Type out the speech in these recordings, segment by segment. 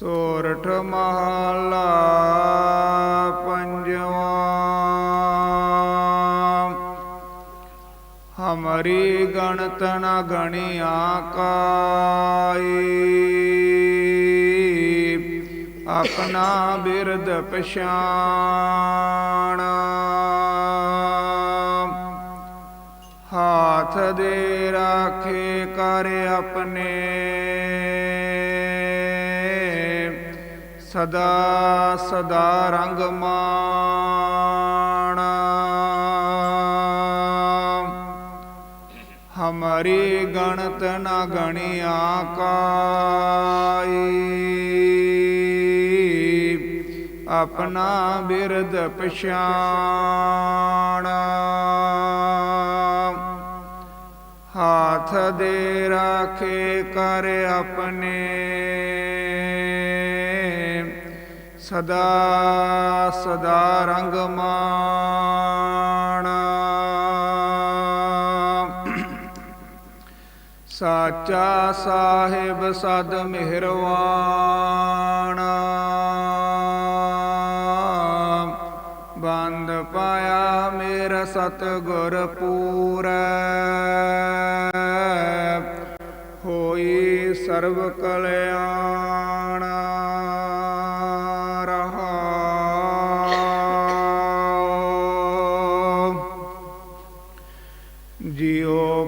ਸੋਰਠ ਮਹਲਾ ਪੰਜਵਾ। ਹਮਰੀ ਗਣਤ ਨ ਗਣਿਆ ਕਾਈ ਆਪਣਾ ਬਿਰਦ ਪਛਾਣ। ਹਾਥ ਦੇ ਰਾਖੇ ਕਰ ਆਪਣੇ ਸਦਾ ਸਦਾ ਰੰਗ ਮਾਣ ਹਮਾਰੀ ਗਣਤ ਨਾ ਗਣਿਆ ਕਾਈ ਆਪਣਾ ਬਿਰਦ ਪਛਾਣ। ਹਾਥ ਦੇ ਰਾਖੇ ਕਰ ਆਪਣੇ। ਸਦਾ ਸਦਾ ਰੰਗ ਮਾਣ ਸਾਚਾ ਸਾਹਿਬ ਸਦ ਮਿਹਰਵਾਨ। ਬੰਦ ਪਾਇਆ ਮੇਰਾ ਸਤਿਗੁਰ ਪੂਰੈ। ਹੋਈ ਸਰਬ ਕਲਿਆਣ।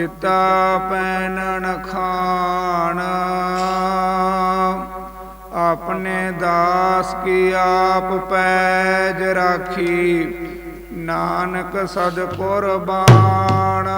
ਦਿੱਤਾ ਪੈਨਣ ਖਾਣ ਆਪਣੇ ਦਾਸ ਕੀ ਆਪ ਪੈਜ ਰਾਖੀ। ਨਾਨਕ ਸਦ ਕੁਰਬਾਨ